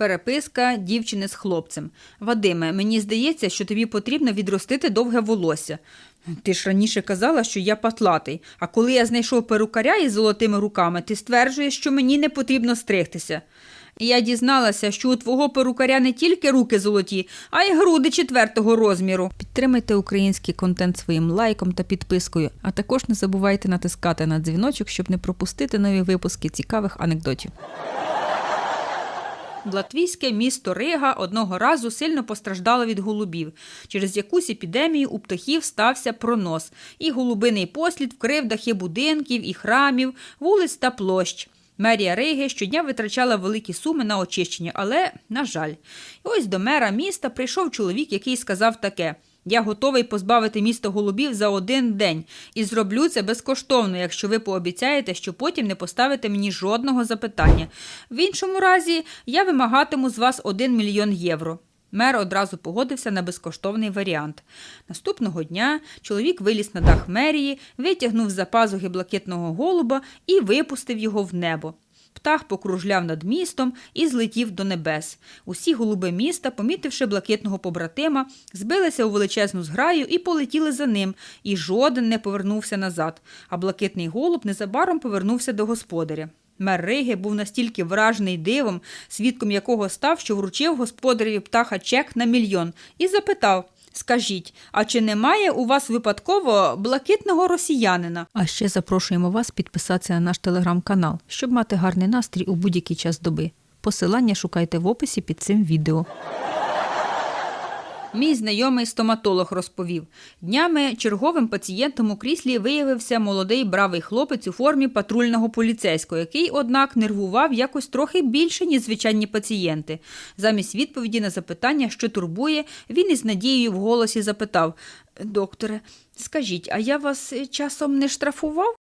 Переписка дівчини з хлопцем. Вадиме, мені здається, що тобі потрібно відростити довге волосся. Ти ж раніше казала, що я патлатий, а коли я знайшов перукаря із золотими руками, ти стверджуєш, що мені не потрібно стригтися. Я дізналася, що у твого перукаря не тільки руки золоті, а й груди четвертого розміру. Підтримайте український контент своїм лайком та підпискою, а також не забувайте натискати на дзвіночок, щоб не пропустити нові випуски цікавих анекдотів. Латвійське місто Рига одного разу сильно постраждало від голубів. Через якусь епідемію у птахів стався пронос, і голубиний послід вкрив дахи будинків і храмів, вулиць та площ. Мерія Риги щодня витрачала великі суми на очищення, але, на жаль, і ось до мера міста прийшов чоловік, який сказав таке. Я готовий позбавити місто голубів за один день і зроблю це безкоштовно, якщо ви пообіцяєте, що потім не поставите мені жодного запитання. В іншому разі я вимагатиму з вас один мільйон євро. Мер одразу погодився на безкоштовний варіант. Наступного дня чоловік виліз на дах мерії, витягнув з-за пазухи блакитного голуба і випустив його в небо. Птах покружляв над містом і злетів до небес. Усі голуби міста, помітивши блакитного побратима, збилися у величезну зграю і полетіли за ним, і жоден не повернувся назад. А блакитний голуб незабаром повернувся до господаря. Мер Риги був настільки вражений дивом, свідком якого став, що вручив господареві птаха чек на мільйон, і запитав. Скажіть, а чи немає у вас випадково блакитного росіянина? А ще запрошуємо вас підписатися на наш телеграм-канал, щоб мати гарний настрій у будь-який час доби. Посилання шукайте в описі під цим відео. Мій знайомий стоматолог розповів. Днями черговим пацієнтом у кріслі виявився молодий бравий хлопець у формі патрульного поліцейського, який, однак, нервував якось трохи більше, ніж звичайні пацієнти. Замість відповіді на запитання, що турбує, він із надією в голосі запитав: Докторе, скажіть, а я вас е, часом не штрафував?